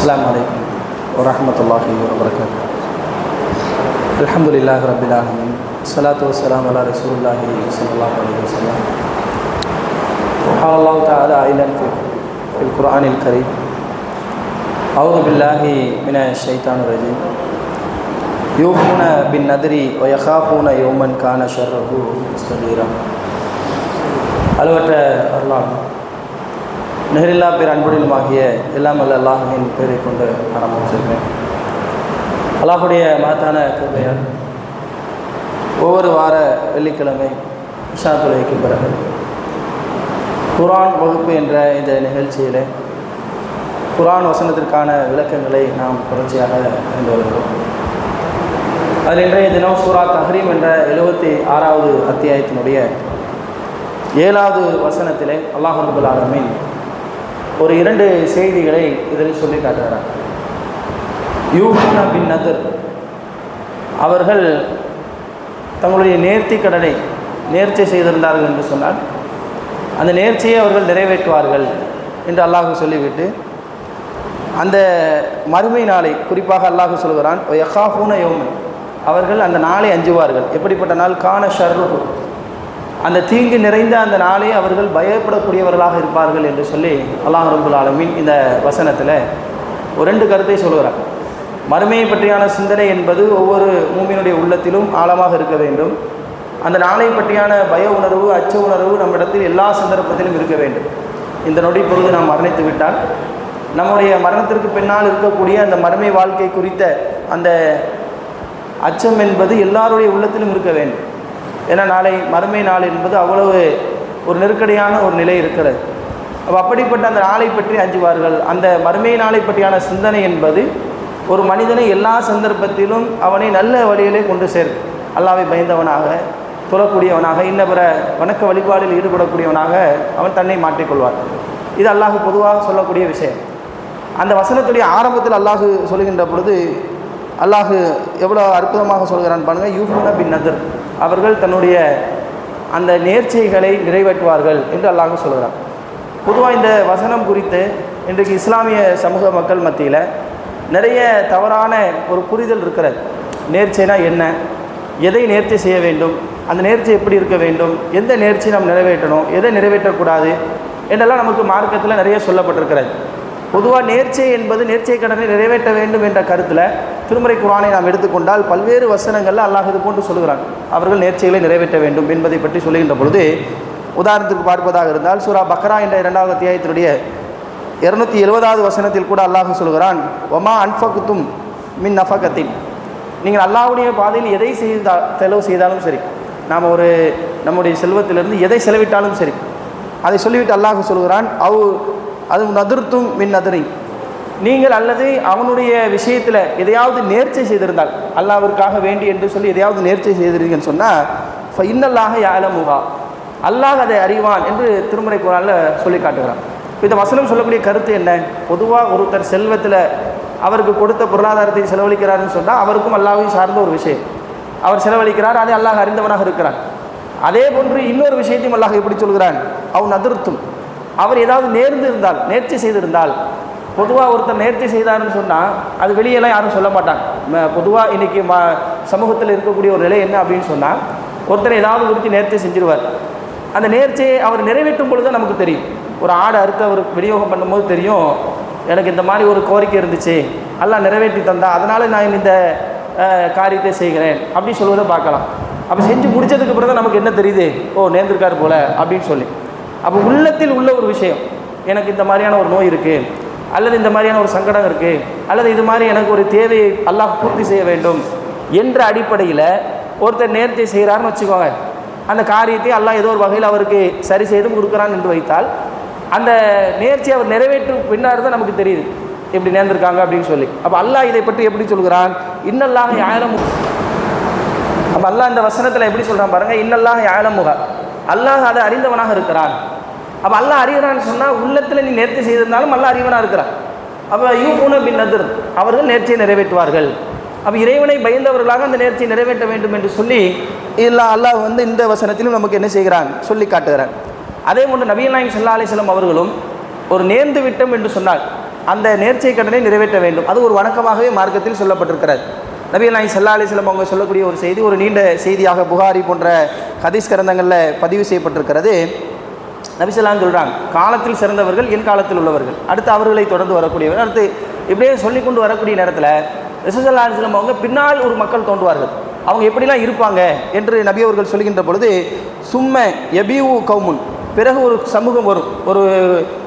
السلام عليكم ورحمة الله وبركاته الحمد لله رب العالمين الصلاة والسلام على رسول الله صلى الله عليه وسلم وقال الله تعالى أيضا في القرآن الكريم أعوذ بالله من الشيطان الرجيم يوفون بالنذر ويخافون يوما كان شره مستديرا அளவற்ற அருளான் நிகரில்லா பேர் அன்புடனுமாகிய எல்லாம் அல்ல அல்லாஹின் பேரை கொண்டு ஆரம்பிச்சிருக்கேன் அல்லாஹுடைய மகத்தான கிருபையால் ஒவ்வொரு வார வெள்ளிக்கிழமை இஷா தொலைக்கு பிறகு குரான் வகுப்பு என்ற இந்த நிகழ்ச்சியில் குரான் வசனத்திற்கான விளக்கங்களை நாம் தொடர்ச்சியாக கொண்டு வருகிறோம். அதில் இன்றைய தினம் சூரா தஹரீம் என்ற எழுபத்தி ஆறாவது அத்தியாயத்தினுடைய ஏழாவது வசனத்திலே அல்லாஹ் ரபுல் ஆலமின் ஒரு இரண்டு செய்திகளை இதில் சொல்லி காட்டுகிறார் யூஹூனா பின் நதர். அவர்கள் தங்களுடைய நேர்த்தி கடனை நேர்ச்சி செய்திருந்தார்கள் என்று சொன்னால் அந்த நேர்ச்சியை அவர்கள் நிறைவேற்றுவார்கள் என்று அல்லாஹ் சொல்லிவிட்டு அந்த மறுமை நாளை குறிப்பாக அல்லாஹ் சொல்கிறான் யஹாஃபூன யோமன். அவர்கள் அந்த நாளை அஞ்சுவார்கள். எப்படிப்பட்ட நாள்? காண ஷர்ரு அந்த தீங்கு நிறைந்த அந்த நாளே அவர்கள் பயப்படக்கூடியவர்களாக இருப்பார்கள் என்று சொல்லி அல்லாஹ் ரபுல் ஆலமின் இந்த வசனத்தில் ஒரு ரெண்டு கருத்தை சொல்கிறார் மறுமையை பற்றியான சிந்தனை என்பது ஒவ்வொரு மூமியினுடைய உள்ளத்திலும் ஆழமாக இருக்க வேண்டும். அந்த நாளை பற்றியான பய உணர்வு அச்ச உணர்வு நம்மிடத்தில் எல்லா சந்தர்ப்பத்திலும் இருக்க வேண்டும். இந்த நொடி பொழுது நாம் மரணித்து விட்டால் நம்முடைய மரணத்திற்கு பின்னால் இருக்கக்கூடிய அந்த மறுமை வாழ்க்கை குறித்த அந்த அச்சம் என்பது எல்லாருடைய உள்ளத்திலும் இருக்க வேண்டும். ஏன்னா நாளை மறுமை நாள் என்பது அவ்வளவு ஒரு நெருக்கடியான ஒரு நிலை இருக்கிறது. அப்போ அப்படிப்பட்ட அந்த நாளை பற்றி அஞ்சுவார்கள். அந்த மறுமை நாளை பற்றியான சிந்தனை என்பது ஒரு மனிதனை எல்லா சந்தர்ப்பத்திலும் அவனை நல்ல வழியிலே கொண்டு சேர்க்கும் அல்லாவை பயந்தவனாக தொழக்கூடியவனாக இன்ன பிற வணக்க வழிபாடில் ஈடுபடக்கூடியவனாக அவன் தன்னை மாற்றிக்கொள்வார் இது அல்லாஹு பொதுவாக சொல்லக்கூடிய விஷயம். அந்த வசனத்துடைய ஆரம்பத்தில் அல்லாஹு சொல்கின்ற பொழுது அல்லாஹு எவ்வளோ அற்புதமாக சொல்கிறான் பாருங்கள் யூஃபுனா பின் நதர் அவர்கள் தன்னுடைய அந்த நேர்ச்சைகளை நிறைவேற்றுவார்கள் என்று அல்லாஹ் சொல்கிறார் பொதுவாக இந்த வசனம் குறித்து இன்றைக்கு இஸ்லாமிய சமூக மக்கள் மத்தியில் நிறைய தவறான ஒரு புரிதல் இருக்கிறது. நேர்ச்சைனா என்ன? எதை நேர்ச்சி செய்ய வேண்டும்? அந்த நேர்ச்சி எப்படி இருக்க வேண்டும்? எந்த நேர்ச்சி நாம் நிறைவேற்றணும்? எதை நிறைவேற்றக்கூடாது? என்றெல்லாம் நமக்கு மார்க்கத்தில் நிறைய சொல்லப்பட்டிருக்கிறது. பொதுவாக நேர்ச்சை என்பது நேர்ச்சை கடனை நிறைவேற்ற வேண்டும் என்ற கருத்தில் திருமறை குரானை நாம் எடுத்துக்கொண்டால் பல்வேறு வசனங்களில் அல்லாஹ் இது போன்று சொல்கிறான் அவர்கள் நேர்ச்சைகளை நிறைவேற்ற வேண்டும் என்பதை பற்றி சொல்லுகின்ற பொழுது உதாரணத்துக்கு பார்ப்பதாக இருந்தால் சூரா பக்ரா என்ற இரண்டாவது அத்தியாயத்தினுடைய இருநூத்தி எழுபதாவது வசனத்தில் கூட அல்லாஹ் சொல்கிறான் ஒமா அன்ஃபகுத்தும் மின் நஃபகத்தின். நீங்கள் அல்லாஹுடைய பாதையில் எதை செய்தா செலவு செய்தாலும் சரி நாம் ஒரு நம்முடைய செல்வத்திலிருந்து எதை செலவிட்டாலும் சரி அதை சொல்லிவிட்டு அல்லாஹ் சொல்கிறான் அவ் அது நதிர்த்தும் மின் நதிரை. நீங்கள் அல்லது அவனுடைய விஷயத்தில் எதையாவது நேர்ச்சை செய்திருந்தால் அல்லாவிற்காக வேண்டி என்று சொல்லி எதையாவது நேர்ச்சை செய்திருக்கீங்கன்னு சொன்னால் இன்னல்லாக யாழமுகா அல்லாஹ் அதை அறிவான் என்று திருமுறை குரானில் சொல்லி காட்டுகிறான். இந்த வசனம் சொல்லக்கூடிய கருத்து என்ன? பொதுவாக ஒருத்தர் செல்வத்தில் அவருக்கு கொடுத்த பொருளாதாரத்தை செலவழிக்கிறாருன்னு சொன்னால் அவருக்கும் அல்லாவையும் சார்ந்த ஒரு விஷயம். அவர் செலவழிக்கிறார் அதை அல்லாஹ் அறிந்தவனாக இருக்கிறான். அதே போன்று இன்னொரு விஷயத்தையும் அல்லாஹ் எப்படி சொல்கிறான். அவன் அதிர்த்தும் அவர் ஏதாவது நேர்ந்து இருந்தால் நேர்ச்சி செய்திருந்தால் பொதுவாக ஒருத்தர் நேர்த்தி செய்தார்னு சொன்னால் அது வெளியெல்லாம் யாரும் சொல்ல மாட்டாங்க. பொதுவாக இன்றைக்கி ம சமூகத்தில் இருக்கக்கூடிய ஒரு நிலை என்ன அப்படின்னு சொன்னால் ஒருத்தர் ஏதாவது குறித்து நேர்த்தி செஞ்சிருவார். அந்த நேர்ச்சியை அவர் நிறைவேற்றும் பொழுது நமக்கு தெரியும். ஒரு ஆடு அறுத்து அவர் விநியோகம் பண்ணும்போது தெரியும் எனக்கு இந்த மாதிரி ஒரு கோரிக்கை இருந்துச்சு எல்லாம் நிறைவேற்றி தந்தா அதனால் நான் இந்த காரியத்தை செய்கிறேன் அப்படின்னு சொல்வதை பார்க்கலாம். அப்போ செஞ்சு முடித்ததுக்கு பிறகு நமக்கு என்ன தெரியுது? ஓ நேர்ந்திருக்கார் போல் அப்படின்னு சொல்லி. அப்போ உள்ளத்தில் உள்ள ஒரு விஷயம். எனக்கு இந்த மாதிரியான ஒரு நோய் இருக்குது அல்லது இந்த மாதிரியான ஒரு சங்கடம் இருக்குது அல்லது இது மாதிரி எனக்கு ஒரு தேவையை அல்லாஹ் பூர்த்தி செய்ய வேண்டும் என்ற அடிப்படையில் ஒருத்தர் நேர்த்தை செய்கிறாருன்னு வச்சுக்கோங்க. அந்த காரியத்தை அல்லாஹ் ஏதோ ஒரு வகையில் அவருக்கு சரி செய்தும் கொடுக்குறான் என்று வைத்தால் அந்த நேர்ச்சியை அவர் நிறைவேற்றும் பின்னார் தான் நமக்கு தெரியுது. எப்படி நேர்ந்திருக்காங்க அப்படின்னு சொல்லி. அப்போ அல்லாஹ் இதை பற்றி எப்படி சொல்கிறான்? இன்னல்லாக யாழம் அப்போ அல்லாஹ் இந்த வசனத்தில் எப்படி சொல்கிறான் பாருங்கள் இன்னல்லாக யாழமுக அல்லாஹ் அதை அறிந்தவனாக இருக்கிறான். அப்போ அல்லாஹ் அறிகிறான்னு சொன்னால் உள்ளத்தில் நீ நேர்த்தி செய்திருந்தாலும் அல்லாஹ் அறிவனாக இருக்கிறான். அப்போ யூ பின் நதிர் அவர்கள் நேர்ச்சியை நிறைவேற்றுவார்கள். அப்போ இறைவனை பயந்தவர்களாக அந்த நேர்ச்சியை நிறைவேற்ற வேண்டும் என்று சொல்லி இல்லை அல்லாஹ் வந்து இந்த வசனத்திலும் நமக்கு என்ன செய்கிறான்? சொல்லி காட்டுகிறான். அதே போன்று நபிகள் நாயம் சல்லா அலிஸ்லாம் அவர்களும் ஒரு நேர்ந்து விட்டம் என்று சொன்னால் அந்த நேர்ச்சை கடனை நிறைவேற்ற வேண்டும். அது ஒரு வணக்கமாகவே மார்க்கத்தில் சொல்லப்பட்டிருக்கிறது. நபிகள் சல்லா அலிஸ்லம் அவங்க சொல்லக்கூடிய ஒரு செய்தி ஒரு நீண்ட செய்தியாக புகாரி போன்ற ஹதீஸ் கிரந்தங்களில் பதிவு செய்யப்பட்டிருக்கிறது. நபிசல்லாம் சொல்கிறாங்க காலத்தில் சிறந்தவர்கள் என் காலத்தில் உள்ளவர்கள். அடுத்து அவர்களை தொடர்ந்து வரக்கூடியவர். அடுத்து இப்படியே சொல்லி கொண்டு வரக்கூடிய நேரத்தில் ரிசல்லா அலிஸ்லம் அவங்க பின்னால் ஒரு மக்கள் தோன்றுவார்கள். அவங்க எப்படிலாம் இருப்பாங்க என்று நபி அவர்கள் சொல்கின்ற பொழுது சும்ம எபியூ கவுமுன் பிறகு ஒரு சமூகம் வரும் ஒரு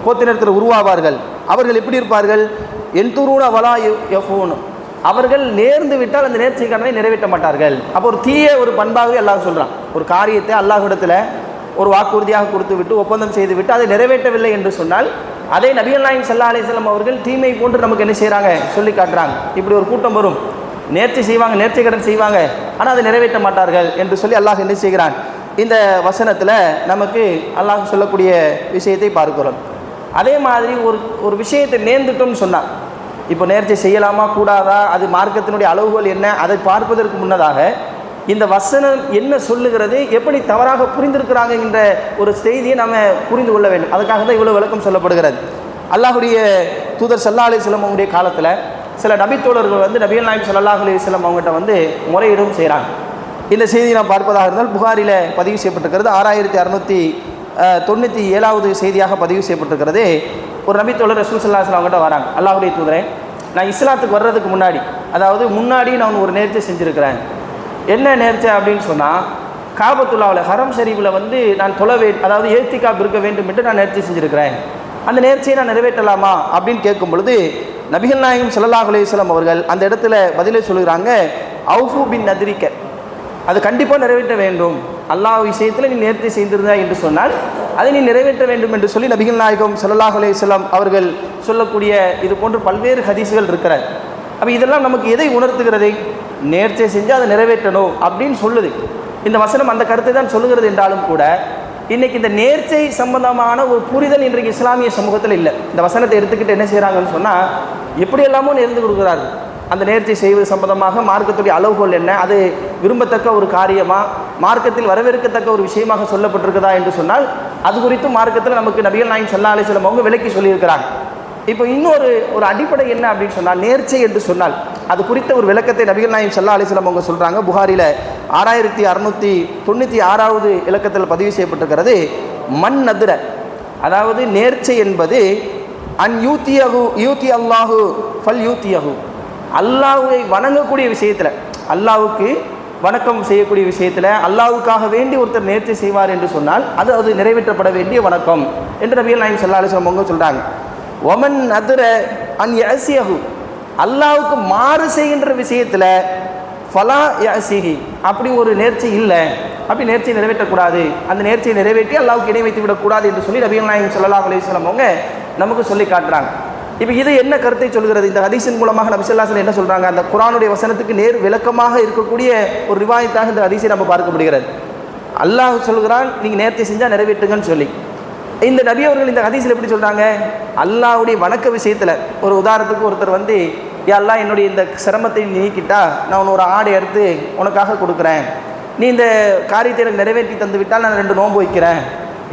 கோத்தினத்தில் உருவாவார்கள். அவர்கள் எப்படி இருப்பார்கள்? என் என்துருன வலா எஃபூன். அவர்கள் நேர்ந்து விட்டால் அந்த நேர்ச்சி கடனை நிறைவேற்ற மாட்டார்கள். அப்போ ஒரு தீய ஒரு பண்பாகவே அல்லாஹ் சொல்கிறான் ஒரு காரியத்தை அல்லாஹிடத்தில் ஒரு வாக்குறுதியாக கொடுத்து விட்டு ஒப்பந்தம் செய்து விட்டு அதை நிறைவேற்றவில்லை என்று சொன்னால் அதே நபிகள் நாயம் சல்லா அலிஸ்லாம் அவர்கள் தீமை போன்று நமக்கு என்ன செய்கிறாங்க சொல்லி காட்டுறாங்க. இப்படி ஒரு கூட்டம் வரும். நேர்ச்சி செய்வாங்க நேர்த்தி கடன் செய்வாங்க ஆனால் அதை நிறைவேற்ற மாட்டார்கள் என்று சொல்லி அல்லாஹ் என்ன செய்கிறான்? இந்த வசனத்தில் நமக்கு அல்லாஹ் சொல்லக்கூடிய விஷயத்தை பார்க்கிறோம். அதே மாதிரி ஒரு ஒரு விஷயத்தை நேர்ந்துட்டோம்னு சொன்னான் இப்போ நேர்ச்சி செய்யலாமா கூடாதா அது மார்க்கத்தினுடைய அளவுகோல் என்ன அதை பார்ப்பதற்கு முன்னதாக இந்த வசனம் என்ன சொல்லுகிறது எப்படி தவறாக புரிந்திருக்கிறாங்கன்ற ஒரு செய்தியை நம்ம புரிந்து கொள்ள வேண்டும். அதுக்காக தான் இவ்வளோ விளக்கம் சொல்லப்படுகிறது. அல்லாஹுடைய தூதர் சல்லா அலிஸ்லம் அவங்களுடைய காலத்தில் சில நபித்தோழர்கள் வந்து நபியல் நாயம் சல்லாஹ் அலிஸ்லம் அவங்ககிட்ட வந்து முறையீடும் செய்கிறாங்க இந்த செய்தியை நாம் பார்ப்பதாக இருந்தால் புகாரில் பதிவு செய்யப்பட்டிருக்கிறது. ஆறாயிரத்தி அறநூற்றி தொண்ணூற்றி ஏழாவது செய்தியாக பதிவு செய்யப்பட்டிருக்கிறது. ஒரு நபித்தோழர் ரசூல் சல்லாஹ் அவங்ககிட்ட வராங்க. அல்லாஹுடைய தூதரே நான் இஸ்லாத்துக்கு வர்றதுக்கு முன்னாடி அதாவது முன்னாடி நான் ஒரு நேர்ச்சியை செஞ்சுருக்கிறேன். என்ன நேர்ச்சி அப்படின்னு சொன்னால் காபத்துல்லாவில் ஹரம் ஷரீஃபில் வந்து நான் தொலை வே அதாவது ஏத்திக்காப் இருக்க வேண்டும் என்று நான் நேர்ச்சி செஞ்சுருக்கிறேன். அந்த நேர்ச்சியை நான் நிறைவேற்றலாமா அப்படின்னு கேட்கும் பொழுது நபிகள் நாயகம் சல்லாஹ் அலையம் அவர்கள் அந்த இடத்துல பதிலை சொல்கிறாங்க அவுஃபு பின் நதிரிக்க. அது கண்டிப்பாக நிறைவேற்ற வேண்டும். அல்லாஹ் விஷயத்தில் நீ நேர்த்தி செய்திருந்தா என்று சொன்னால் அதை நீ நிறைவேற்ற வேண்டும் என்று சொல்லி நபிகள் நாயகம் சல்லாஹ் அலையம் அவர்கள் சொல்லக்கூடிய இது போன்று பல்வேறு ஹதீஸ்கள் இருக்கிறார். அப்போ இதெல்லாம் நமக்கு எதை உணர்த்துகிறது? நேர்ச்சை செஞ்சு அதை நிறைவேற்றணும் அப்படின்னு சொல்லுது. இந்த வசனம் அந்த கருத்தை தான் சொல்லுகிறது என்றாலும் கூட இன்றைக்கி இந்த நேர்ச்சை சம்பந்தமான ஒரு புரிதல் இன்றைக்கு இஸ்லாமிய சமூகத்தில் இல்லை. இந்த வசனத்தை எடுத்துக்கிட்டு என்ன செய்கிறாங்கன்னு சொன்னால் எப்படி எல்லாமோ நேர்ந்து கொடுக்குறாரு அந்த நேர்ச்சை செய்வது சம்பந்தமாக மார்க்கத்துடைய அளவுகோல் என்ன? அது விரும்பத்தக்க ஒரு காரியமா? மார்க்கத்தில் வரவேற்கத்தக்க ஒரு விஷயமாக சொல்லப்பட்டிருக்குதா என்று சொன்னால் அது குறித்து மார்க்கத்தில் நமக்கு நபிகள் நாயின் சல்லா அலிஸ்லம் அவங்க விளக்கி சொல்லியிருக்கிறாங்க. இப்போ இன்னொரு ஒரு அடிப்படை என்ன அப்படின்னு சொன்னால் நேர்ச்சை என்று சொன்னால் அது குறித்த ஒரு விளக்கத்தை நபிகள் நாயம் சல்லா அலிஸ்லாம் அவங்க சொல்கிறாங்க புகாரில் ஆறாயிரத்தி அறநூற்றி தொண்ணூற்றி ஆறாவது இலக்கத்தில் பதிவு செய்யப்பட்டிருக்கிறது மண் நதுர அதாவது நேர்ச்சை என்பது அன் யூத்தியகு யூத்தி அல்லாஹு ஃபல் யூத்தியகு அல்லாஹுவை வணங்கக்கூடிய விஷயத்தில் அல்லாவுக்கு வணக்கம் செய்யக்கூடிய விஷயத்தில் அல்லாவுக்காக வேண்டி ஒருத்தர் நேர்த்தி செய்வார் என்று சொன்னால் அது அது நிறைவேற்றப்பட வேண்டிய வணக்கம் என்று நபியல் நாயம் சல்லா அலிஸ்லாம் அவங்க சொல்கிறாங்க ஒமன் அதுர அன் யசியஹு அல்லாவுக்கு மாறு செய்கின்ற விஷயத்தில் ஃபலா யசிஹி அப்படி ஒரு நேர்ச்சி இல்லை அப்படி நேர்ச்சியை நிறைவேற்றக்கூடாது. அந்த நேர்ச்சியை நிறைவேற்றி அல்லாவுக்கு இணை வைத்து விடக்கூடாது என்று சொல்லி நபியல் நாயம் ஸல்லல்லாஹு அலிஸ்லாம் அவங்க நமக்கு சொல்லி காட்டுறாங்க. இப்போ இது என்ன கருத்தை சொல்கிறது? இந்த ஹதீஸின் மூலமாக நபி ஸல்லல்லாஹு என்ன சொல்கிறாங்க அந்த குரானுடைய வசனத்துக்கு நேர் விளக்கமாக இருக்கக்கூடிய ஒரு ரிவாயத்தாக இந்த ஹதீஸை நம்ம பார்க்க முடிகிறது. அல்லாஹ் சொல்கிறான் நீங்கள் நேர்த்தி செஞ்சால் நிறைவேற்றுங்கன்னு சொல்லி. இந்த நபி அவர்கள் இந்த ஹதீஸில் எப்படி சொல்கிறாங்க அல்லாவுடைய வணக்க விஷயத்தில் ஒரு உதாரணத்துக்கு ஒருத்தர் வந்து எல்லாம் அல்லாஹ் என்னுடைய இந்த சிரமத்தை நீக்கிட்டா நான் உன்னை ஒரு ஆடை எடுத்து உனக்காக கொடுக்குறேன். நீ இந்த காரியத்தை எனக்கு நிறைவேற்றி தந்து விட்டால் நான் ரெண்டு நோன்பு வைக்கிறேன்.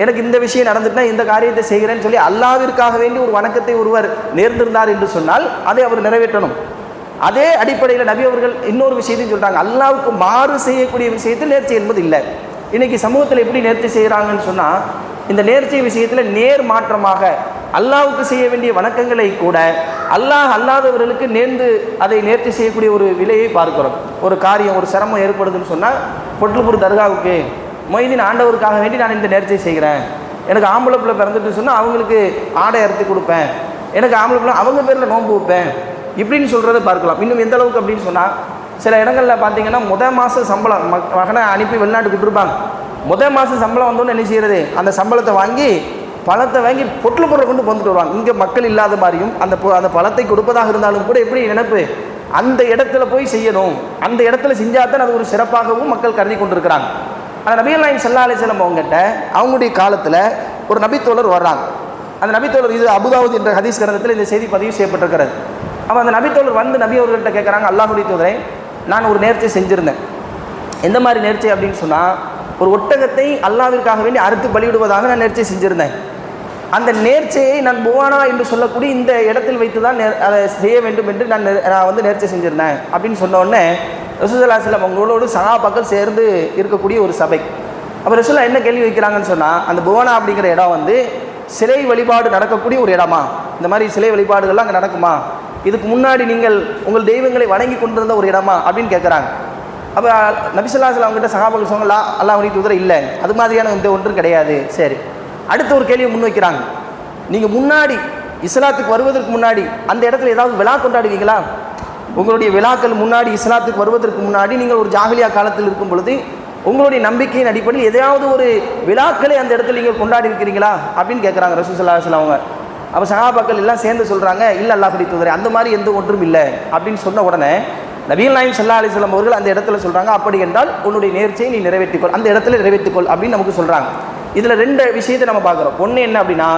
எனக்கு இந்த விஷயம் நடந்துட்டுனா இந்த காரியத்தை செய்கிறேன்னு சொல்லி அல்லாவிற்காக வேண்டி ஒரு வணக்கத்தை ஒருவர் நேர்ந்திருந்தார் என்று சொன்னால் அதை அவர் நிறைவேற்றணும். அதே அடிப்படையில் நபி அவர்கள் இன்னொரு விஷயத்தையும் சொல்கிறாங்க அல்லாவுக்கு மாறு செய்யக்கூடிய விஷயத்தில் நேர்ச்சி என்பது இல்லை. இன்றைக்கி சமூகத்தில் எப்படி நேர்த்தி செய்கிறாங்கன்னு சொன்னால் இந்த நேர்ச்சி விஷயத்தில் நேர் மாற்றமாக அல்லாவுக்கு செய்ய வேண்டிய வணக்கங்களை கூட அல்லாஹ் அல்லாதவர்களுக்கு நேர்ந்து அதை நேர்த்தி செய்யக்கூடிய ஒரு விலையை பார்க்கிறோம். ஒரு காரியம் ஒரு சிரமம் ஏற்படுதுன்னு சொன்னால் பொட்லுப்பூர் தர்காவுக்கு மொய்தீன் ஆண்டவருக்காக வேண்டி நான் இந்த நேர்ச்சி செய்கிறேன். எனக்கு ஆம்பளை பிள்ளை பிறந்துட்டு சொன்னால் அவங்களுக்கு ஆடை அறுத்து கொடுப்பேன். எனக்கு ஆம்பளை பிள்ளை அவங்க பேரில் நோன்பு வைப்பேன். இப்படின்னு சொல்கிறத பார்க்கலாம். இன்னும் எந்த அளவுக்கு அப்படின்னு சொன்னால் சில இடங்களில் பார்த்தீங்கன்னா முதல் மாத சம்பளம் மக் மகனை அனுப்பி வெளிநாட்டுக்கு விட்டுருப்பாங்க முத மாதம் சம்பளம் வந்தோன்னு என்ன செய்கிறது அந்த சம்பளத்தை வாங்கி பழத்தை வாங்கி பொட்டில் பொருளை கொண்டு வந்துட்டு வருவாங்க. இங்கே மக்கள் இல்லாத மாதிரியும் அந்த பொ- அந்த பழத்தை கொடுப்பதாக இருந்தாலும் கூட எப்படி நினைப்பு? அந்த இடத்துல போய் செய்யணும். அந்த இடத்துல செஞ்சாதான் அது ஒரு சிறப்பாகவும் மக்கள் கருதி கொண்டிருக்கிறாங்க. ஆனால் நபிகள் நாயம் சல்லா அலிஸ்லம் அவங்ககிட்ட அவங்களுடைய காலத்தில் ஒரு நபித்தோழர் வர்றாங்க. அந்த நபித்தோழர் இது அபுதாவுத் என்ற ஹதீஸ் கிரந்தத்தில் இந்த செய்தி பதிவு செய்யப்பட்டிருக்கிறது. அப்போ அந்த நபித்தோழர் வந்து நபி அவர்கள்ட்ட கேட்குறாங்க அல்லாஹுடைய தோதரை நான் ஒரு நேர்ச்சி செஞ்சுருந்தேன். எந்த மாதிரி நேர்ச்சி அப்படின்னு சொன்னால் ஒரு ஒட்டகத்தை அல்லாவிற்காக வேண்டி அறுத்து பலியிடுவதாக நான் நேர்ச்சி செஞ்சுருந்தேன். அந்த நேர்ச்சையை நான் புவானா என்று சொல்லக்கூடிய இந்த இடத்தில் வைத்து தான் நே- அதை செய்ய வேண்டும் என்று நான் நான் வந்து நேர்ச்சை செஞ்சுருந்தேன் அப்படின்னு சொன்ன உடனே ரசூசல்லாஸ்லாம் அவங்களோடு சகாபாக்கள் சேர்ந்து இருக்கக்கூடிய ஒரு சபை. அப்போ ரசூல்லா என்ன கேள்வி வைக்கிறாங்கன்னு சொன்னால் அந்த புவனா அப்படிங்கிற இடம் வந்து சிலை வழிபாடு நடக்கக்கூடிய ஒரு இடமா? இந்த மாதிரி சிலை வழிபாடுகள்லாம் அங்கே நடக்குமா? இதுக்கு முன்னாடி நீங்கள் உங்கள் தெய்வங்களை வணங்கி கொண்டிருந்த ஒரு இடமா? அப்படின்னு கேட்குறாங்க அப்போ நபிசுல்லாஸ்லாம் அவங்ககிட்ட சகாபாக்கள் சொன்னலா அல்லா வழி தூதரை இல்லை. அது மாதிரியான இந்த ஒன்றும் கிடையாது. சரி. அடுத்த ஒரு கேள்வியை முன்வைக்கிறாங்க நீங்கள் முன்னாடி இஸ்லாத்துக்கு வருவதற்கு முன்னாடி அந்த இடத்துல ஏதாவது விழா கொண்டாடுவீங்களா? உங்களுடைய விழாக்கள் முன்னாடி இஸ்லாத்துக்கு வருவதற்கு முன்னாடி நீங்கள் ஒரு ஜாகலியா காலத்தில் இருக்கும் பொழுது உங்களுடைய நம்பிக்கையின் அடிப்படையில் எதையாவது ஒரு விழாக்களை அந்த இடத்துல நீங்கள் கொண்டாடி இருக்கிறீங்களா? அப்படின்னு கேட்குறாங்க ரசூசல்லாஸ்லாம் அவங்க. அப்போ சகாபாக்கள் எல்லாம் சேர்ந்து சொல்கிறாங்க இல்லை அல்லாஹ் தூதரே அந்த மாதிரி எந்த ஒன்றும் இல்லை அப்படின்னு சொன்ன உடனே நபீல் நாயம் சல்லா அலிஸ்லாம் அவர்கள் அந்த இடத்துல சொல்கிறாங்க அப்படி என்றால் உன்னுடைய நேர்ச்சியை நீ நிறைவேற்றிக்கொள் அந்த இடத்துல நிறைவேற்றிக்கொள் அப்படின்னு நமக்கு சொல்கிறாங்க இதில் ரெண்டு விஷயத்தை நம்ம பார்க்குறோம். ஒன்று என்ன அப்படின்னா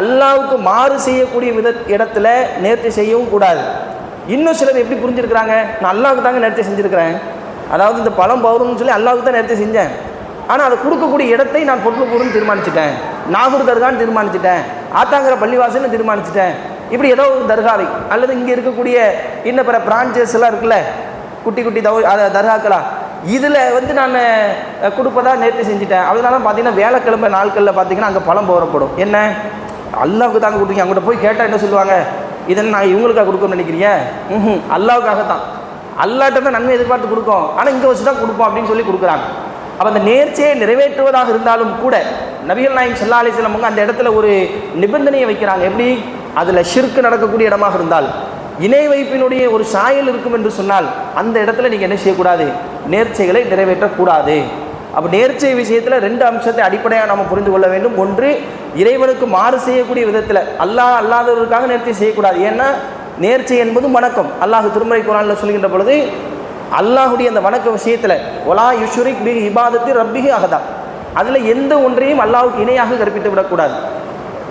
அல்லாவுக்கு மாறு செய்யக்கூடிய வித இடத்துல நேர்த்தி செய்யவும் கூடாது. இன்னும் சிலர் எப்படி புரிஞ்சிருக்கிறாங்க? நான் அல்லாவுக்கு தாங்க நேரத்தை செஞ்சுருக்கிறேன். அதாவது இந்த பழம் பௌரம்னு சொல்லி அல்லாவுக்கு தான் நேரத்தை செஞ்சேன். ஆனால் அதை கொடுக்கக்கூடிய இடத்தை நான் பொருளுக்கூறுன்னு தீர்மானிச்சிட்டேன். நாகூர் தர்கான்னு தீர்மானிச்சிட்டேன். ஆத்தாங்கிற பள்ளிவாசல்னு தீர்மானிச்சிட்டேன். இப்படி ஏதோ ஒரு தர்காவை அல்லது இங்கே இருக்கக்கூடிய இன்னும் பிற பிரான்ச்சஸ்லாம் இருக்குல்ல குட்டி குட்டி தவ தர்காக்களா இதில் வந்து நான் அஹ், கொடுப்பதா நேர்த்தி செஞ்சுட்டேன். அதனால பார்த்தீங்கன்னா வேலைக்கிழமை நாட்களில் பார்த்தீங்கன்னா அங்கே பழம் போகிறப்படும் என்ன? அல்லாவுக்கு தாங்க கொடுத்தீங்க அவங்ககிட்ட போய் கேட்டால் என்ன சொல்லுவாங்க? இதெல்லாம் நான் இவங்களுக்காக கொடுக்கணும்னு நினைக்கிறீங்க? ம் அல்லாவுக்காக தான் அல்லாட்ட தான் நன்மை எதிர்பார்த்து கொடுக்கும். ஆனால் இங்கே வச்சு தான் கொடுப்போம் அப்படின்னு சொல்லி கொடுக்குறாங்க. அப்போ அந்த நேர்ச்சியை நிறைவேற்றுவதாக இருந்தாலும் கூட நபிகள் நாயம் செல்லா அலிஸ்லாம் அவங்க அந்த இடத்துல ஒரு நிபந்தனையை வைக்கிறாங்க. எப்படி? அதில் ஷிர்க்கு நடக்கக்கூடிய இடமாக இருந்தால் இணை வைப்பினுடைய ஒரு சாயல் இருக்கும் என்று சொன்னால் அந்த இடத்துல நீங்கள் என்ன செய்யக்கூடாது? நேர்ச்சைகளை நிறைவேற்றக்கூடாது. அப்போ நேர்ச்சை விஷயத்தில் ரெண்டு அம்சத்தை அடிப்படையாக நாம் புரிந்து கொள்ள வேண்டும். ஒன்று இறைவனுக்கு மாறு செய்யக்கூடிய விதத்தில் அல்லாஹ் அல்லாதவருக்காக நேர்ச்சை செய்யக்கூடாது. ஏன்னா நேர்ச்சை என்பது வணக்கம். அல்லாஹ் திருமறை குரானில் சொல்கின்ற பொழுது அல்லாஹுடைய அந்த வணக்க விஷயத்தில் ஒலா யுஷுரிக் பிஹி இபாதத்து ரப்பிஹி அகதா அதில் எந்த ஒன்றையும் அல்லாஹுக்கு இணையாக கற்பித்து விடக்கூடாது.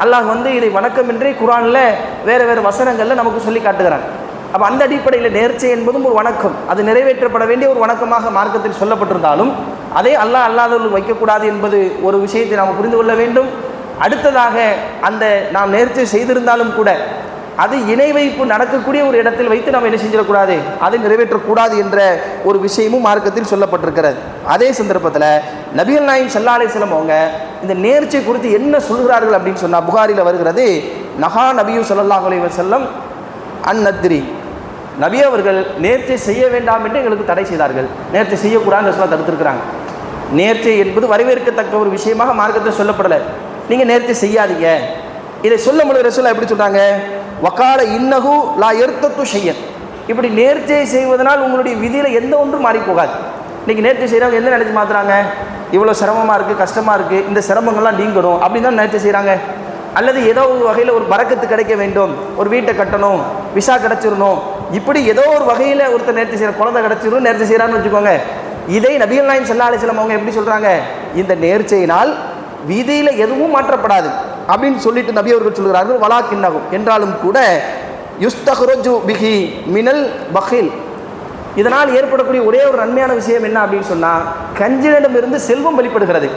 அல்லாஹ் வந்து இதை வணக்கமின்றி குரானில் வேறு வேறு வசனங்களில் நமக்கு சொல்லி காட்டுகிறான். அப்போ அந்த அடிப்படையில் நேர்ச்சை என்பதும் ஒரு வணக்கம். அது நிறைவேற்றப்பட வேண்டிய ஒரு வணக்கமாக மார்க்கத்தில் சொல்லப்பட்டிருந்தாலும் அதே அல்லா அல்லாதவர்கள் வைக்கக்கூடாது என்பது ஒரு விஷயத்தை நாம் புரிந்து கொள்ள வேண்டும். அடுத்ததாக அந்த நாம் நேர்ச்சை செய்திருந்தாலும் கூட அது இணை வைப்பு நடக்கக்கூடிய ஒரு இடத்தில் வைத்து நாம் என்ன செஞ்சிடக்கூடாது? அதை நிறைவேற்றக்கூடாது என்ற ஒரு விஷயமும் மார்க்கத்தில் சொல்லப்பட்டிருக்கிறது. அதே சந்தர்ப்பத்தில் நபிகள் நாயம் சல்லா அலிஸ்லம் அவங்க இந்த நேர்ச்சை குறித்து என்ன சொல்கிறார்கள் அப்படின்னு சொன்னால் புகாரில் வருகிறது நகா நபியு ஸல்லல்லாஹு அலைஹி வஸல்லம் அந்நத்ரி நபி அவர்கள் நேர்ச்சை செய்ய வேண்டாம் என்று எங்களுக்கு தடை செய்தார்கள். நேர்ச்சை செய்யக்கூடாதுன்னு ரசூலா தடுத்திருக்கிறாங்க. நேர்ச்சை என்பது வரவேற்கத்தக்க ஒரு விஷயமாக மார்க்கத்தில் சொல்லப்படலை. நீங்கள் நேர்ச்சை செய்யாதீங்க. இதை சொல்லும் பொழுது ரசூலா எப்படி சொல்கிறாங்க வக்கால இன்னகு லா எர்த்தத்து செய்யன் இப்படி நேர்ச்சை செய்வதனால் உங்களுடைய விதியில் எந்த ஒன்றும் மாறி போகாது இன்றைக்கி நேர்ச்சை செய்கிறவங்க என்ன நினைச்சு மாற்றுறாங்க இவ்வளோ சிரமமாக இருக்குது கஷ்டமாக இருக்குது இந்த சிரமங்கள்லாம் நீங்கணும் அப்படின்னு தான் நேர்ச்சை செய்கிறாங்க அல்லது ஏதோ ஒரு வகையில் ஒரு பறக்கத்து கிடைக்க வேண்டும். ஒரு வீட்டை கட்டணும் விசா கிடச்சிடணும் இப்படி ஏதோ ஒரு வகையில் ஒருத்தர் நேர்த்தி செய்கிற குழந்தை கிடச்சிரும் நேர்த்தி செய்கிறான்னு வச்சுக்கோங்க. இதை நபிகள் நாயம் செல்லா அலிஸ்லாம் அவங்க எப்படி சொல்கிறாங்க இந்த நேர்ச்சையினால் விதியில் எதுவும் மாற்றப்படாது அப்படின்னு சொல்லிட்டு நபி அவர்கள் சொல்கிறார்கள் வலா கிண்ணகம் என்றாலும் கூட யுஸ்தஹ்ரஜு பிஹி மினல் பஹில். இதனால் ஏற்படக்கூடிய ஒரே ஒரு நன்மையான விஷயம் என்ன அப்படின்னு சொன்னால் கஞ்சனிடமிருந்து செல்வம் வெளிப்படுகிறது.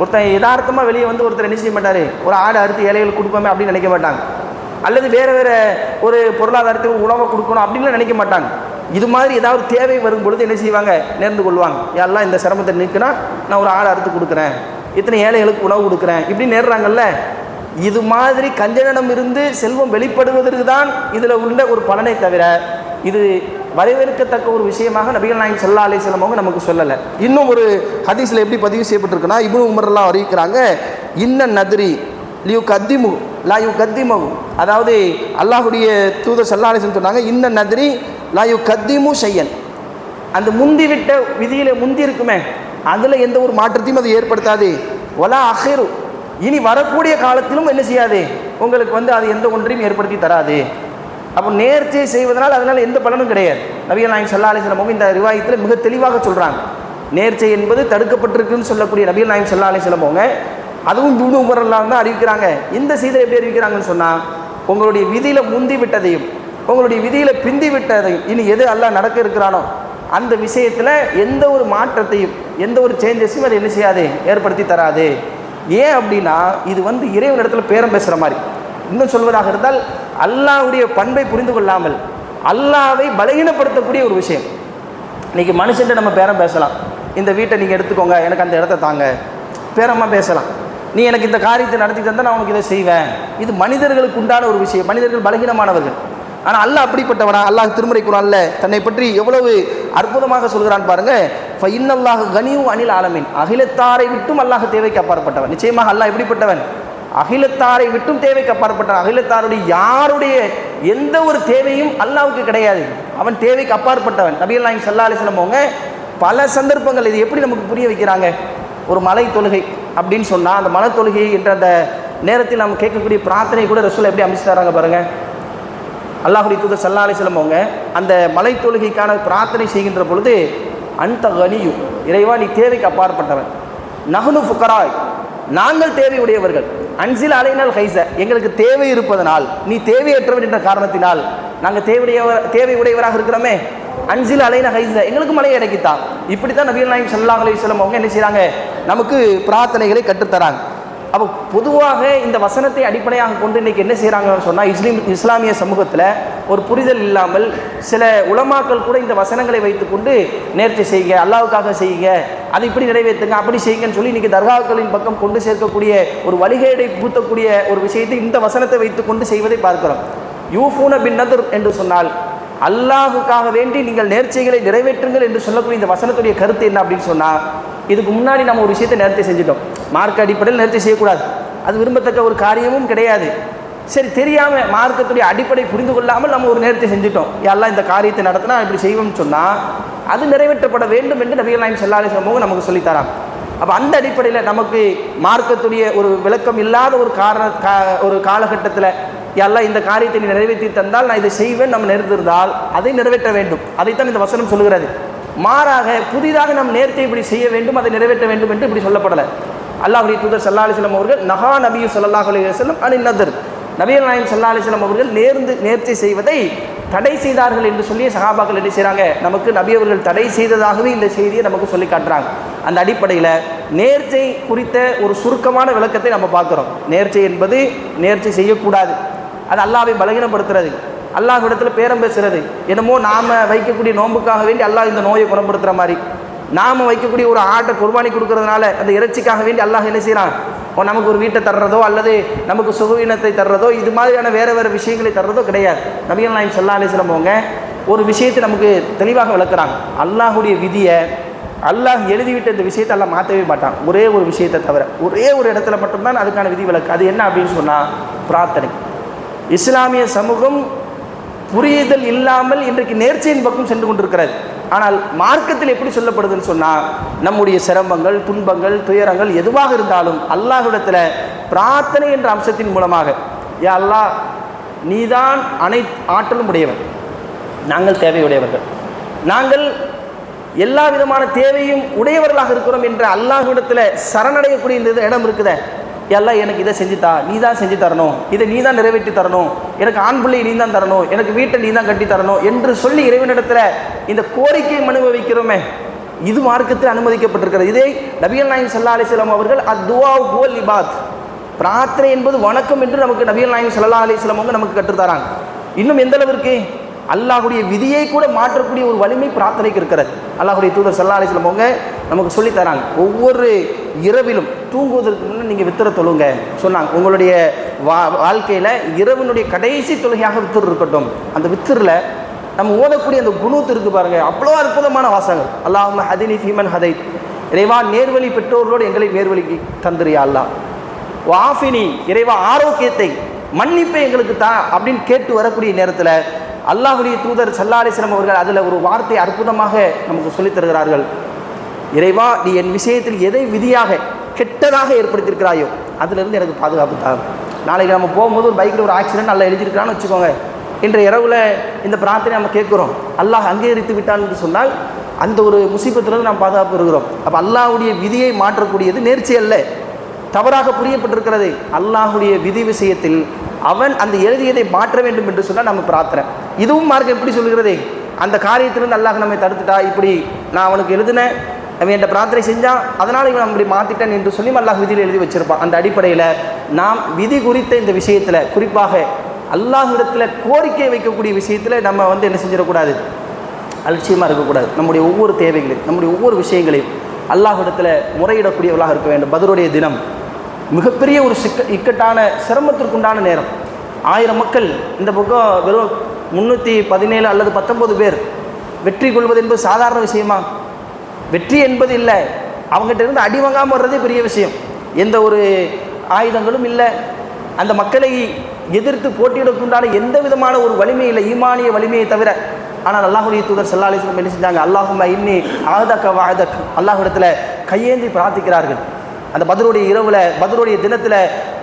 ஒருத்தன் யதார்த்தமாக வெளியே வந்து ஒருத்தர் என்ன செய்ய மாட்டார்? ஒரு ஆடு அறுத்து ஏழைகளுக்கு கொடுப்போமே அப்படின்னு நினைக்க மாட்டாங்க. அல்லது வேறு வேறு ஒரு பொருளாதாரத்துக்கு உணவை கொடுக்கணும் அப்படின்லாம் நினைக்க மாட்டாங்க. இது மாதிரி ஏதாவது தேவை வரும் பொழுது என்ன செய்வாங்க? நேர்ந்து கொள்வாங்க. எல்லாம் இந்த சிரமத்தை நிற்குனா நான் ஒரு ஆடு அறுத்து கொடுக்குறேன். இத்தனை ஏழைகளுக்கு உணவு கொடுக்குறேன். இப்படி நேர்றாங்கல்ல? இது மாதிரி கஞ்சனிடம் இருந்து செல்வம் வெளிப்படுவதற்கு தான் இதில் உள்ள ஒரு பலனை தவிர இது வரவேற்கத்தக்க ஒரு விஷயமாக நபிகள் நாயகம் சல்லா அலிஸ்லாம் அவங்க நமக்கு சொல்லலை. இன்னும் ஒரு ஹதீஸில் எப்படி பதிவு செய்யப்பட்டிருக்குன்னா இப்னு உமர்லாம் அறிவிக்கிறாங்க இன்ன நதிரி லியூ கத்திமு லா யூ அதாவது அல்லாஹுடைய தூதர் சல்லா சொன்னாங்க இந்த நதிரி லா யூ கத்திமு செய்யன் அந்த முந்தி விட்ட விதியில் முந்தி இருக்குமே அதில் எந்த ஒரு மாற்றத்தையும் அது ஏற்படுத்தாது. ஒலா அஹேரு. இனி வரக்கூடிய காலத்திலும் என்ன செய்யாது? உங்களுக்கு வந்து அது எந்த ஒன்றையும் ஏற்படுத்தி தராது. அப்போ நேர்ச்சியை செய்வதனால் அதனால் எந்த பலனும் கிடையாது. நவீன நாயகம் சல்லா அலிஸ்லாம் இந்த ரிவாயத்தில் மிக தெளிவாக சொல்கிறாங்க நேர்ச்சை என்பது தடுக்கப்பட்டிருக்குன்னு சொல்லக்கூடிய நபிகள் நாயகம் சல்லா அலிஸ்லாம் அதுவும் இப்னு உமரெல்லாம் தான் அறிவிக்கிறாங்க. இந்த செய்தியில் எப்படி அறிவிக்கிறாங்கன்னு சொன்னால் உங்களுடைய விதியில் முந்தி விட்டதையும் உங்களுடைய விதியில் பிந்தி விட்டதையும் இனி எது அல்லாஹ் நடக்க இருக்கிறானோ அந்த விஷயத்தில் எந்த ஒரு மாற்றத்தையும் எந்த ஒரு சேஞ்சஸையும் அதை என்ன செய்யாது ஏற்படுத்தி தராது. ஏன் அப்படின்னா இது வந்து இறைவன் இடத்துல பேரம் பேசுகிற மாதிரி. இன்னும் சொல்வதாக இருந்தால் அல்லாஹ்வுடைய பண்பை புரிந்து கொள்ளாமல் அல்லாவை பலகீனப்படுத்தக்கூடிய ஒரு விஷயம். இன்றைக்கி மனுஷன்ட்டு நம்ம பேரம் பேசலாம். இந்த வீட்டை நீங்கள் எடுத்துக்கோங்க எனக்கு அந்த இடத்த தாங்க. பேரமாக பேசலாம். நீ எனக்கு இந்த காரியத்தை நடத்தி தந்தால் நான் உனக்கு இதை செய்வேன். இது மனிதர்களுக்கு உண்டான ஒரு விஷயம். மனிதர்கள் பலகீனமானவர்கள். ஆனால் அல்லாஹ் அப்படிப்பட்டவனா? அல்லாஹ் திருமுறை குரான்ல தன்னை பற்றி எவ்வளவு அற்புதமாக சொல்கிறான் பாருங்க. இன்னல்லாஹ் கனியும் அனில் ஆலமின். அகிலத்தாரை விட்டும் அல்லாஹ் தேவைக்கு அப்பாற்பட்டவன். நிச்சயமாக அல்லாஹ் எப்படிப்பட்டவன்? அகிலத்தாரை விட்டும் தேவைக்கு அப்பாற்பட்டவன். அகிலத்தாருடைய யாருடைய எந்த ஒரு தேவையும் அல்லாவுக்கு கிடையாது. அவன் தேவைக்கு அப்பாற்பட்டவன். நபிகள் நாயகம் சல்லா அலிஸ்லம் அவங்க பல சந்தர்ப்பங்கள் இது எப்படி நமக்கு புரிய வைக்கிறாங்க? ஒரு மலை தொழுகை. அப்படின்னு சொன்னால் அந்த மலை தொழுகை என்ற அந்த நேரத்தில் நம்ம கேட்கக்கூடிய பிரார்த்தனை கூட ரசூலை எப்படி அமைச்சு தராங்க பாருங்கள் அல்லாஹுடைய தூதர் சல்லா அலிஸ்லம் அவங்க அந்த மலை தொழுகைக்கான பிரார்த்தனை செய்கின்ற பொழுது அந்த கனியும் இறைவா நீ தேவைக்கு அப்பாற்பட்டவன். நகுனு ஃபுக்கராய் நாங்கள் தேவையுடையவர்கள். அன்சில் அலைனால் ஹைச எங்களுக்கு தேவை இருப்பதனால் நீ தேவையற்றவன் என்ற காரணத்தினால் நாங்கள் தேவையுடையவர் தேவை உடையவராக இருக்கிறோமே. அன்சில் அலைன ஹைச எங்களுக்கு மலையை இறக்கித்தான். இப்படி தான் நபீல் நாயம் சல்லா அலிஸ்லம் அவங்க என்ன செய்கிறாங்க நமக்கு பிரார்த்தனைகளை கற்றுத்தராங்க. அப்போ பொதுவாக இந்த வசனத்தை அடிப்படையாக கொண்டு இன்னைக்கு என்ன செய்கிறாங்கன்னு சொன்னால் இஸ்லீம் இஸ்லாமிய சமூகத்தில் ஒரு புரிதல் இல்லாமல் சில உலமாக்கள் கூட இந்த வசனங்களை வைத்துக்கொண்டு நேர்த்தி செய்யுங்க அல்லாவுக்காக செய்யுங்க அதை இப்படி நிறைவேற்றுங்க அப்படி செய்யுங்கன்னு சொல்லி இன்னைக்கு தர்காக்களின் பக்கம் கொண்டு சேர்க்கக்கூடிய ஒரு வழிகேடை பூத்தக்கூடிய ஒரு விஷயத்தை இந்த வசனத்தை வைத்துக்கொண்டு செய்வதை பார்க்கிறோம். யூஃபூன பின் நதர் என்று சொன்னால் அல்லாஹுக்காக வேண்டி நீங்கள் நேர்ச்சைகளை நிறைவேற்றுங்கள் என்று சொல்லக்கூடிய இந்த வசனத்துடைய கருத்து என்ன அப்படின்னு சொன்னால் இதுக்கு முன்னாடி நம்ம ஒரு விஷயத்தை நேர்த்தி செஞ்சிட்டோம். மார்க் அடிப்படையில் நேர்த்தி செய்யக்கூடாது. அது விரும்பத்தக்க ஒரு காரியமும் கிடையாது. சரி தெரியாமல் மார்க்கத்துடைய அடிப்படை புரிந்து கொள்ளாமல் நம்ம ஒரு நேரத்தை செஞ்சுட்டோம். எல்லாம் இந்த காரியத்தை நடத்தினா இப்படி செய்வோம்னு சொன்னால் அது நிறைவேற்றப்பட வேண்டும் என்று நபிகள் நாயம் செல்லாலே சமூகம் நமக்கு சொல்லித்தரான் அப்போ அந்த அடிப்படையில் நமக்கு மார்க்கத்துடைய ஒரு விளக்கம் இல்லாத ஒரு காரண கா ஒரு காலகட்டத்தில் எல்லாம் இந்த காரியத்தை நீ நிறைவேற்றி தந்தால் நான் இதை செய்வேன் நம்ம நிறுத்திருந்தால் அதை நிறைவேற்ற வேண்டும். அதைத்தான் இந்த வசனம் சொல்லுகிறது. மாறாக புதிதாக நாம் நேர்த்தை இப்படி செய்ய வேண்டும் அதை நிறைவேற்ற வேண்டும் என்று இப்படி சொல்லப்படலை. அல்லாஹுடைய தூதர் சல்லா அலிஸ்லாம் அவர்கள் நகா நபியு சல்லாஹ் அலிஸ்லம் வசலம் அனி நதர். நபியல் நாயம் சல்லா அலிஸ்லாம் அவர்கள் நேர்ந்து நேர்த்தி செய்வதை தடை செய்தார்கள் என்று சொல்லி சகாபாக்கள் என்ன செய்கிறாங்க நமக்கு நபி அவர்கள் தடை செய்ததாகவே இந்த செய்தியை நமக்கு சொல்லி காட்டுறாங்க. அந்த அடிப்படையில் நேர்ச்சை குறித்த ஒரு சுருக்கமான விளக்கத்தை நம்ம பார்க்குறோம். நேர்ச்சை என்பது நேர்ச்சை செய்யக்கூடாது. அது அல்லாவை பலகீனப்படுத்துறது. அல்லாஹ்விடத்தில் பேரம் பேசுறது. என்னமோ நாம் வைக்கக்கூடிய நோன்புக்காக வேண்டி அல்லாஹ் இந்த நோயை குணப்படுத்துகிற மாதிரி. நாம் வைக்கக்கூடிய ஒரு ஆட்டை குர்பானி கொடுக்கறதுனால அந்த இறைச்சிக்காக வேண்டி அல்லாஹ் என்ன செய்கிறான் நமக்கு ஒரு வீட்டை தர்றதோ அல்லது நமக்கு சுகவீனத்தை தர்றதோ இது மாதிரியான வேறு வேறு விஷயங்களை தர்றதோ கிடையாது. நபிகள் நாயம் சல்லா அலிஸ்லம் அவங்க ஒரு விஷயத்தை நமக்கு தெளிவாக விளக்குறாங்க. அல்லாஹுடைய விதியை அல்லாஹ் எழுதிவிட்ட இந்த விஷயத்தை எல்லாம் மாற்றவே மாட்டான். ஒரே ஒரு விஷயத்தை தவிர ஒரே ஒரு இடத்துல மட்டும்தான் அதுக்கான விதி விளக்கு. அது என்ன அப்படின்னு சொன்னால் பிரார்த்தனை. இஸ்லாமிய சமூகம் புரியுதல் இல்லாமல் இன்றைக்கு நேர்ச்சியின் பக்கம் சென்று கொண்டிருக்கிறது. ஆனால் மார்க்கத்தில் எப்படி சொல்லப்படுதுன்னு சொன்னால் நம்முடைய சிரமங்கள் துன்பங்கள் துயரங்கள் எதுவாக இருந்தாலும் அல்லாஹிடத்தில் பிரார்த்தனை என்ற அம்சத்தின் மூலமாக யா அல்லாஹ் நீதான் அனை ஆற்றலும் உடையவன். நாங்கள் தேவையுடையவர்கள். நாங்கள் எல்லா விதமான தேவையும் உடையவர்களாக இருக்கிறோம் என்ற அல்லாஹிடத்தில் சரணடையக்கூடிய இந்த இடம் இருக்குதே. எல்லாம் எனக்கு இதை செஞ்சுத்தா நீ தான் செஞ்சு தரணும். இதை நீ தான் நிறைவேற்றி தரணும். எனக்கு ஆண் பிள்ளையை நீ தான் தரணும். எனக்கு வீட்டை நீ தான் கட்டி தரணும் என்று சொல்லி இறைவனிடத்தில் இந்த கோரிக்கை மனுவை வைக்கிறோமே. இது மார்க்கத்தில் அனுமதிக்கப்பட்டிருக்கிறது. இதே நபியல் நாயன் சல்லா அலிஸ்லாம் அவர்கள் அத்வா ஹுவல் இபாத் பிரார்த்தனை என்பது வணக்கம் என்று நமக்கு நபியல் நாயன் சல்லா அலிஸ்லாம் அவங்க நமக்கு கற்றுத்தராங்க. இன்னும் எந்த அளவிற்கு? அல்லாஹுடைய விதியை கூட மாற்றக்கூடிய ஒரு வலிமை பிரார்த்தனைக்கு இருக்கிறது. அல்லாஹுடைய தூதர் சல்லா அலிஸ்லாம் அவங்க நமக்கு சொல்லித் தராங்க. ஒவ்வொரு இரவிலும் தூங்குவதற்கு முன்னே நீங்கள் வித்திர தொழுங்க. சொன்னாங்க. உங்களுடைய வா வாழ்க்கையில் இரவினுடைய கடைசி தொழுகையாக வித்திர இருக்கட்டும். அந்த வித்திரில் நம்ம ஓதக்கூடிய அந்த குணூத்து இருக்கு பாருங்க. அவ்வளோ அற்புதமான வாசகங்கள். அல்லாஹ் ஹதினி ஃபீமன் ஹதை இறைவா நேர்வழி பெற்றோர்களோடு எங்களை நேர்வழிக்கு தந்துரியா அல்லாஹ். வாஃபினி இறைவா ஆரோக்கியத்தை மன்னிப்பை எங்களுக்கு தா அப்படின்னு கேட்டு வரக்கூடிய நேரத்தில் அல்லாஹுடைய தூதர் சல்லாலிஸ்லம் அவர்கள் அதில் ஒரு வார்த்தை அற்புதமாக நமக்கு சொல்லித் தருகிறார்கள். இறைவா நீ என் விஷயத்தில் எதை விதியாக கெட்டதாக ஏற்படுத்தியிருக்கிறாயோ அதிலிருந்து எனக்கு பாதுகாப்பு தான் நாளைக்கு நம்ம போகும்போது ஒரு பைக்கில் ஒரு ஆக்சிடென்ட் நல்லா எழுதியிருக்கிறான்னு வச்சுக்கோங்க. இன்றைய இரவில் இந்த பிரார்த்தனை நம்ம கேட்குறோம். அல்லாஹ் அங்கீகரித்து விட்டான் என்று சொன்னால் அந்த ஒரு முசீபத்திலிருந்து நாம் பாதுகாப்பு இருக்கிறோம் அப்போ அல்லாஹுடைய விதியை மாற்றக்கூடியது நேர்ச்சி அல்ல. தவறாக புரியப்பட்டிருக்கிறது. அல்லாஹுடைய விதி விஷயத்தில் அவன் அந்த எழுதியதை மாற்ற வேண்டும் என்று சொன்னால் நம்ம பிரார்த்தனை. இதுவும் மார்க்கம் எப்படி சொல்கிறது அந்த காரியத்திலிருந்து அல்லாஹ் நம்மை தடுத்துட்டா? இப்படி நான் அவனுக்கு எழுதினேன். அவன் என்ற பிரார்த்தனை செஞ்சான். அதனால் இவன் அப்படி மாற்றிட்டேன் என்று சொல்லி அல்லாஹ் விதியில் எழுதி வச்சிருப்பான். அந்த அடிப்படையில் நாம் விதி குறித்த இந்த விஷயத்தில் குறிப்பாக அல்லாஹிடத்தில் கோரிக்கை வைக்கக்கூடிய விஷயத்தில் நம்ம வந்து என்ன செஞ்சிடக்கூடாது? அலட்சியமாக இருக்கக்கூடாது. நம்முடைய ஒவ்வொரு தேவைகளையும் நம்முடைய ஒவ்வொரு விஷயங்களையும் அல்லாஹிடத்தில் முறையிடக்கூடியவர்களாக இருக்க வேண்டும். பதிலுடைய தினம். மிகப்பெரிய ஒரு சிக்க இக்கட்டான சிரமத்திற்குண்டான நேரம். ஆயிரம் மக்கள் இந்த பக்கம் வெறும் முந்நூற்றி பதினேழு அல்லது பத்தொன்பது பேர். வெற்றி கொள்வது என்பது சாதாரண விஷயமா? வெற்றி என்பது இல்லை. அவங்ககிட்ட இருந்து அடி வாங்காமல் வர்றதே பெரிய விஷயம். எந்த ஒரு ஆயுதங்களும் இல்லை. அந்த மக்களை எதிர்த்து போட்டியிடக்குண்டான எந்த விதமான ஒரு வலிமை இல்லை. ஈமானிய வலிமையை தவிர. ஆனால் அல்லாஹுடைய தூதர் சல்லா அலிஸ்லம் என்ன செஞ்சாங்க? அல்லாஹுமா இன்னி ஆதக்க வாதக் அல்லாஹிடத்தில் கையேந்தி பிரார்த்திக்கிறார்கள். அந்த பதருடைய இரவில் பதருடைய தினத்தில்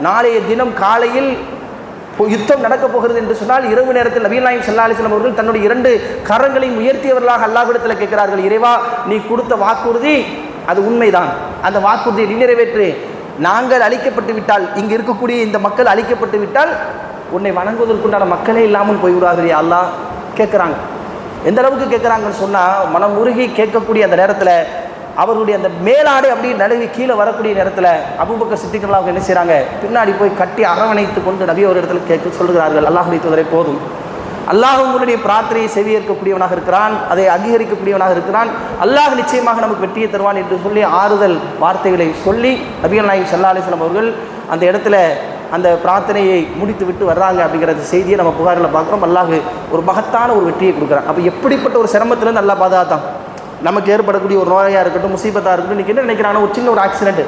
நாளைய தினம் காலையில் யுத்தம் நடக்கப் போகிறது என்று சொன்னால் இரவு நேரத்தில் நபீல் நாயம் சல்லா அலிஸ்லாம் அவர்கள் தன்னுடைய இரண்டு கரங்களையும் உயர்த்தியவர்களாக அல்லாஹிடத்தில் கேட்கிறார்கள் இறைவா நீ கொடுத்த வாக்குறுதி அது உண்மைதான். அந்த வாக்குறுதியை நீ நிறைவேற்று. நாங்கள் அழிக்கப்பட்டு விட்டால் இங்கே இருக்கக்கூடிய இந்த மக்கள் அழிக்கப்பட்டு விட்டால் உன்னை வணங்குவதற்குண்டான மக்களே இல்லாமல் போய்விடாதே அல்லாஹ். கேட்குறாங்க. எந்த அளவுக்கு கேட்குறாங்கன்னு சொன்னால் மனம் உருகி கேட்கக்கூடிய அந்த நேரத்தில் அவருடைய அந்த மேலாடை அப்படியே நழுவி கீழே வரக்கூடிய நேரத்தில் அபுபக்க சித்திகளாக அவங்க என்ன செய்கிறாங்க பின்னாடி போய் கட்டி அரவணைத்து கொண்டு நபி ஒரு இடத்துல கேட்க சொல்கிறார்கள். அல்லாஹுடைய தூதரை போதும். அல்லாஹ் உங்களுடைய பிரார்த்தனையை செவியேற்கக்கூடியவனாக இருக்கிறான் அதை அங்கீகரிக்கக்கூடியவனாக இருக்கிறான். அல்லாஹ் நிச்சயமாக நமக்கு வெற்றியை தருவான் என்று சொல்லி ஆறுதல் வார்த்தைகளை சொல்லி நபிகள் நாயகம் சல்லா அலிஸ்லாம் அவர்கள் அந்த இடத்துல அந்த பிரார்த்தனையை முடித்து விட்டு வர்றாங்க அப்படிங்கிற செய்தியை நம்ம புகாரில் பார்க்குறோம். அல்லாஹ் ஒரு மகத்தான ஒரு வெற்றியை கொடுக்குறான். அப்போ எப்படிப்பட்ட ஒரு சிரமத்திலேருந்து நல்லா பாதுகாத்தான்? நமக்கு ஏற்படக்கூடிய ஒரு நோயாக இருக்கட்டும் முசீபத்தாக இருக்கட்டும் இன்றைக்கி என்ன நினைக்கிறாங்க ஒரு சின்ன ஒரு ஆக்சிடென்ட்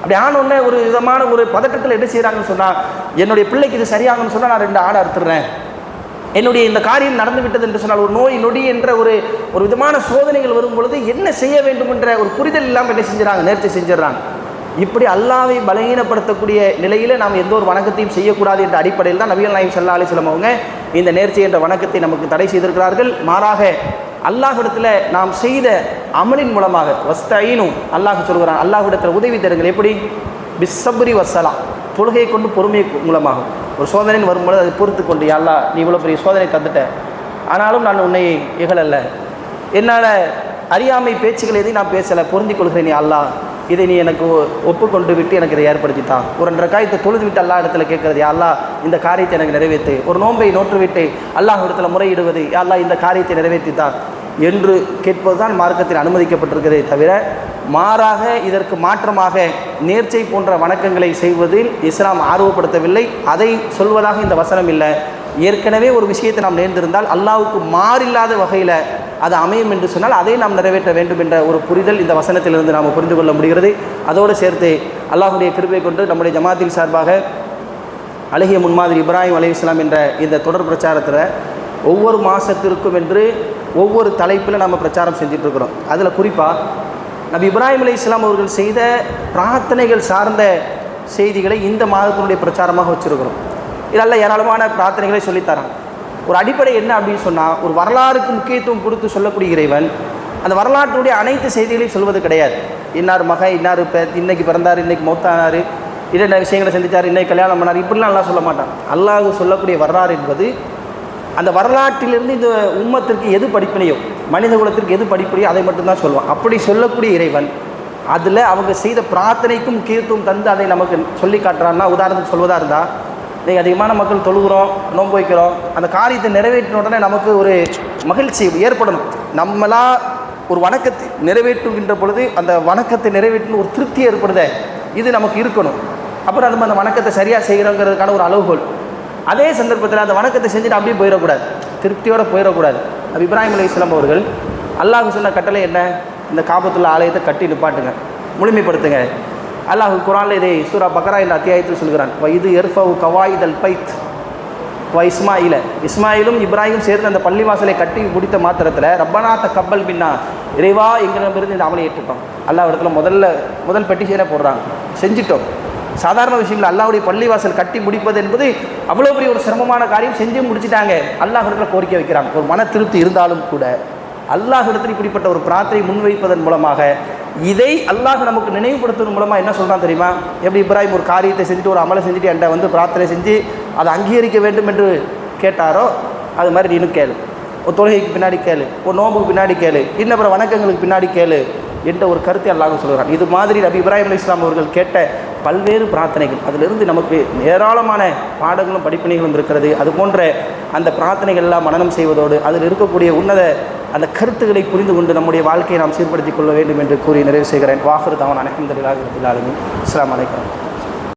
அப்படி ஆனோடனே ஒரு விதமான ஒரு பதட்டத்தில் என்ன செய்கிறாங்கன்னு சொன்னால் என்னுடைய பிள்ளைக்கு இது சரியாகும்னு சொன்னால் நான் ரெண்டு ஆடை அறுத்துடுறேன். என்னுடைய இந்த காரியம் நடந்து விட்டது என்று சொன்னால் ஒரு நோய் நொடி என்ற ஒரு ஒரு விதமான சோதனைகள் வரும் பொழுது என்ன செய்ய வேண்டும் என்ற ஒரு புரிதல் இல்லாமல் என்ன செஞ்சுறாங்க நேர்த்தி செஞ்சிடறாங்க. இப்படி அல்லாவை பலகீனப்படுத்தக்கூடிய நிலையில் நாம் எந்த ஒரு வணக்கத்தையும் செய்யக்கூடாது என்ற அடிப்படையில் தான் நபிகள் நாயம் சல்லா அலிஸ்லாம் அவங்க இந்த நேர்ச்சி என்ற வணக்கத்தை நமக்கு தடை செய்திருக்கிறார்கள். மாறாக அல்லாஹிடத்தில் நாம் செய்த அமலின் மூலமாக வஸ்தைனும் அல்லாஹ் சொல்கிறான் அல்லாஹிடத்தில் உதவி தருங்கள். எப்படி? பிஸ்ஸபுரி வசலாம் தொழுகையை கொண்டு பொறுமை மூலமாகும் ஒரு சோதனைன்னு வரும்பொழுது அதை பொறுத்து கொண்டு அல்லா நீ இவ்வளோ பெரிய சோதனை தந்துட்ட. ஆனாலும் நான் உன்னை இகழல்ல என்னால் அறியாமை பேச்சுகள் எதையும் நான் பேசலை. பொருந்திக் கொள்கிறேன் நீ அல்லாஹ். இதை நீ எனக்கு ஒ- ஒப்புக்கொண்டு விட்டு எனக்கு இதை ஏற்படுத்தித்தான். ஒரு ரெண்டரை காயத்தை தொழுது விட்டு அல்லா இடத்துல கேட்கறது அல்லா இந்த காரியத்தை எனக்கு நிறைவேற்று ஒரு நோன்பை நோற்றுவிட்டு அல்லாஹ் இடத்துல முறையிடுவது அல்லா இந்த காரியத்தை நிறைவேற்றித்தான். என்று கேட்பதுதான் மார்க்கத்தில் அனுமதிக்கப்பட்டிருக்கிறதே தவிர மாறாக இதற்கு மாற்றமாக நேர்ச்சை போன்ற வணக்கங்களை செய்வதில் இஸ்லாம் ஆர்வப்படுத்தவில்லை. அதை சொல்வதாக இந்த வசனம் இல்லை. ஏற்கனவே ஒரு விஷயத்தை நாம் நேர்ந்திருந்தால் அல்லாவுக்கு மாறில்லாத வகையில் அது அமையும் என்று சொன்னால் அதை நாம் நிறைவேற்ற வேண்டும் என்ற ஒரு புரிதல் இந்த வசனத்திலிருந்து நாம் புரிந்து கொள்ள முடிகிறது. அதோடு சேர்த்து அல்லாஹுடைய கிருப்பை கொண்டு நம்முடைய ஜமாத்தின் சார்பாக அழகிய முன்மாதிரி இப்ராஹிம் அலைஹிஸ்ஸலாம் என்ற இந்த தொடர் பிரச்சாரத்தில் ஒவ்வொரு மாதத்திற்கும் என்று ஒவ்வொரு தலைப்பில் நம்ம பிரச்சாரம் செஞ்சிட்ருக்கிறோம். அதில் குறிப்பாக நபி இப்ராஹிம் இஸ்லாம் அவர்கள் செய்த பிரார்த்தனைகள் சார்ந்த செய்திகளை இந்த மாதத்தினுடைய பிரச்சாரமாக வச்சுருக்கிறோம். இதெல்லாம் ஏராளமான பிரார்த்தனைகளை சொல்லித்தரான் ஒரு அடிப்படை என்ன அப்படின்னு சொன்னால் ஒரு வரலாறுக்கு முக்கியத்துவம் கொடுத்து சொல்லக்கூடிய இறைவன் அந்த வரலாற்றுடைய அனைத்து செய்திகளையும் சொல்வது கிடையாது. இன்னார் மக இன்னார் இப்போ இன்றைக்கி பிறந்தார் இன்னைக்கு மௌத்தானார் இரண்டு விஷயங்களை சந்தித்தார் இன்னைக்கு கல்யாணம் பண்ணார் இப்படிலாம் நல்லா சொல்ல மாட்டான். அல்லாஹ் சொல்லக்கூடிய வரலாறு என்பது அந்த வரலாற்றிலிருந்து இந்த உம்மத்திற்கு எது படிப்பினையோ மனித குலத்திற்கு எது படிப்பினையோ அதை மட்டும்தான் சொல்லுவான். அப்படி சொல்லக்கூடிய இறைவன் அதில் அவங்க செய்த பிரார்த்தனைக்கும் முக்கியத்துவம் தந்து அதை நமக்கு சொல்லி காட்டுறான்னா உதாரணத்துக்கு சொல்வதாக இருந்தால் இன்றைக்கி அதிகமான மக்கள் தொழுகிறோம் நோன்பு வைக்கிறோம். அந்த காரியத்தை நிறைவேற்றின உடனே நமக்கு ஒரு மகிழ்ச்சி ஏற்படணும். நம்மளா ஒரு வணக்கத்தை நிறைவேற்றுகின்ற பொழுது அந்த வணக்கத்தை நிறைவேற்றின ஒரு திருப்தி ஏற்படுதே இது நமக்கு இருக்கணும். அப்புறம் நம்ம அந்த வணக்கத்தை சரியாக செய்கிறோங்கிறதுக்கான ஒரு அளவுகோல். அதே சந்தர்ப்பத்தில் அந்த வணக்கத்தை செஞ்சுட்டு அப்படியே போயிடக்கூடாது. திருப்தியோடு போயிடக்கூடாது. அப்போ இப்ராஹிம் அலி இஸ்லாம் அவர்கள் அல்லாஹ் சொன்ன கட்டளை என்ன? இந்த காபத்துள்ள ஆலயத்தை கட்டி நிப்பாட்டுங்க. முழுமைப்படுத்துங்க. அல்லாஹ் குரானில் இதை சூரா பக்ரா என்ற அத்தியாயத்தில் சொல்கிறான் இது எர்ஃபவு கவாயிதல் பைத். வ இஸ்மாயில இஸ்மாயிலும் இப்ராஹிம் சேர்ந்து அந்த பள்ளிவாசலை கட்டி முடித்த மாத்திரத்தில் ரப்பனாத்த கப்பல் பின்னா இறைவா எங்களிடமிருந்து இந்த அமலை ஏற்றுட்டோம் அல்லாஹ் இடத்துல முதல்ல முதல் பெட்டிஷனை போடுறாங்க. செஞ்சிட்டோம். சாதாரண விஷயங்கள் அல்லாஹ்வுடைய பள்ளிவாசல் கட்டி முடிப்பது என்பது அவ்வளோ பெரிய ஒரு சிரமமான காரியம் செஞ்சு முடிச்சிட்டாங்க. அல்லாஹ் இடத்துல கோரிக்கை வைக்கிறாங்க. ஒரு மன திருப்தி இருந்தாலும் கூட அல்லாஹ் இடத்துல இப்படிப்பட்ட ஒரு பிரார்த்தனை முன்வைப்பதன் மூலமாக இதை அல்லாஹ் நமக்கு நினைவுபடுத்துவதன் மூலமாக என்ன சொல்கிறான் தெரியுமா? எப்படி இப்ராஹிம் ஒரு காரியத்தை செஞ்சுட்டு ஒரு அமலை செஞ்சுட்டு என்கிட்ட வந்து பிரார்த்தனை செஞ்சு அதை அங்கீகரிக்க வேண்டும் என்று கேட்டாரோ அது மாதிரி நீனும் கேளு. ஒரு தொழுகைக்கு பின்னாடி கேளு. ஒரு நோம்புக்கு பின்னாடி கேளு. இன்னும் அப்புறம் வணக்கங்களுக்கு பின்னாடி கேளு என்ற ஒரு கருத்தை அல்லாஹ் சொல்கிறான் இது மாதிரி நபி இப்ராஹிம் அலி இஸ்லாம் அவர்கள் கேட்ட பல்வேறு பிரார்த்தனைகள். அதிலிருந்து நமக்கு ஏராளமான பாடங்களும் படிப்பினைகளும் இருக்கிறது. அது போன்ற அந்த பிரார்த்தனைகள் எல்லாம் மனனம் செய்வதோடு அதில் இருக்கக்கூடிய உன்னத அந்த கருத்துக்களை புரிந்து கொண்டு நம்முடைய வாழ்க்கையை நாம் சீர்படுத்திக் கொள்ள வேண்டும் என்று கூறி நிறைவு செய்கிறேன். வாகரு தவன். அனைத்து இஸ்லாம் அலைக்கம்.